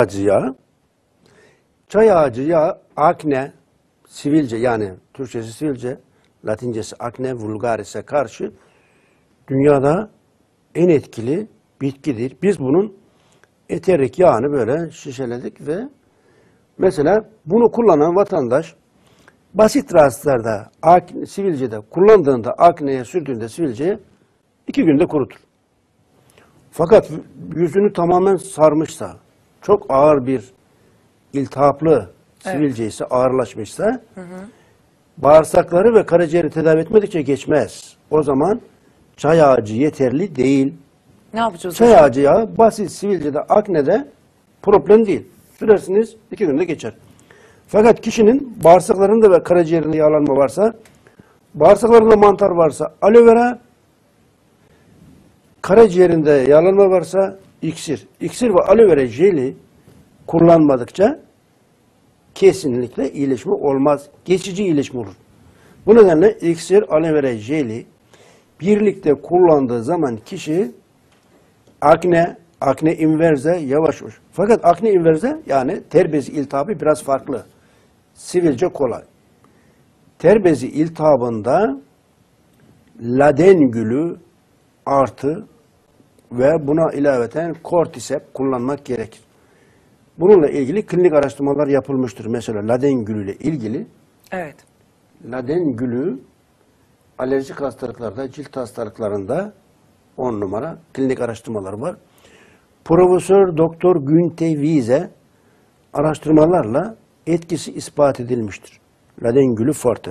ağacı. Çay ağacı akne, sivilce yani Türkçesi sivilce, Latincesi akne vulgaris'e karşı dünyada en etkili bitkidir. Biz bunun eterik yağını böyle şişeledik ve mesela bunu kullanan vatandaş basit rahatsızlarda, akne, sivilcede kullandığında, akneye sürdüğünde sivilceyi iki günde kurutur. Fakat yüzünü tamamen sarmışsa, çok ağır bir iltihaplı sivilce ise, ağırlaşmışsa, bağırsakları ve karaciğeri tedavi etmedikçe geçmez. O zaman çay ağacı yeterli değil. Ne yapacağız? Çay hocam? ağacı yağı basit sivilcede, aknede problem değil. Sürersiniz iki günde geçer. Fakat kişinin bağırsaklarında ve karaciğerinde yağlanma varsa, bağırsaklarında mantar varsa aloe vera, karaciğerinde yağlanma varsa iksir. İksir ve aloe vera jeli kullanmadıkça kesinlikle iyileşme olmaz. Geçici iyileşme olur. Bu nedenle iksir, aloe vera jeli birlikte kullandığı zaman kişi akne, akne inverse yavaş yavaş. Fakat akne inverse yani ter bezi iltihabı biraz farklı. Sivilce kolay. Ter bezi iltihabında laden gülü artı ve buna ilaveten kortisep kullanmak gerekir. Bununla ilgili klinik araştırmalar yapılmıştır. Mesela laden gülüyle ilgili Evet. laden gülü alerjik hastalıklarda, cilt hastalıklarında 10 numara klinik araştırmalar var. Profesör Doktor Günte Wiese araştırmalarla etkisi ispat edilmiştir. Laden gülü forte.